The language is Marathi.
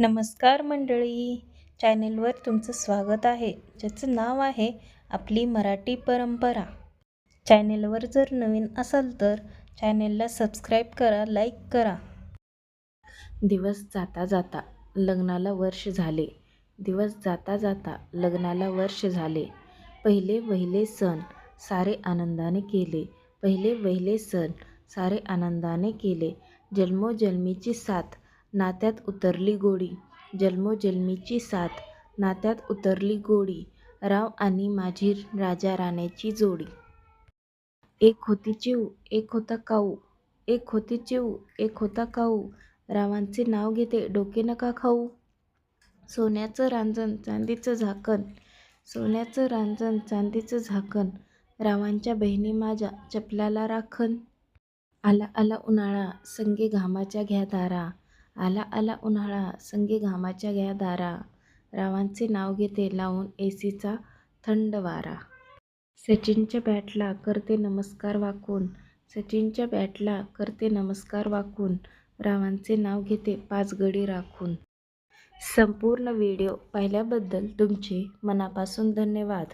नमस्कार मंडळी. चॅनेलवर तुमचं स्वागत आहे. ज्याचं नाव आहे आपली मराठी परंपरा. चॅनेलवर जर नवीन असाल तर चॅनेलला सबस्क्राईब करा लाईक करा. दिवस जाता जाता लग्नाला वर्ष झाले. दिवस जाता जाता लग्नाला वर्ष झाले. पहिले वहिले सण सारे आनंदाने केले. पहिले वहिले सण सारे आनंदाने केले. जन्मोजन्मीची साथ नात्यात उतरली गोडी. जन्मोजन्मीची साथ. नात्यात उतरली गोडी. राव आणि माझी राजा राण्याची जोडी. एक होती चिऊ एक होता काऊ. एक होती चिऊ एक होता काऊ. रावांचे नाव घेते डोके नका खाऊ. सोन्याचं रांजण चांदीचं झाकण. सोन्याचं रांजण चांदीचं झाकण. रावांच्या बहिणी माझ्या चपलाला राखण. आला आला उन्हाळा संगे घामाच्या घ्या दारा. आला आला उन्हाळा संगे घामाच्या घ्या दारा रावांचे नाव घेते लावून एसीचा थंड वारा. सचिनच्या बॅटला करते नमस्कार वाकून सचिनच्या बॅटला करते नमस्कार वाकून रावांचे नाव घेते पाच गडी राखून. संपूर्ण व्हिडिओ पाहिल्याबद्दल तुमचे मनापासून धन्यवाद.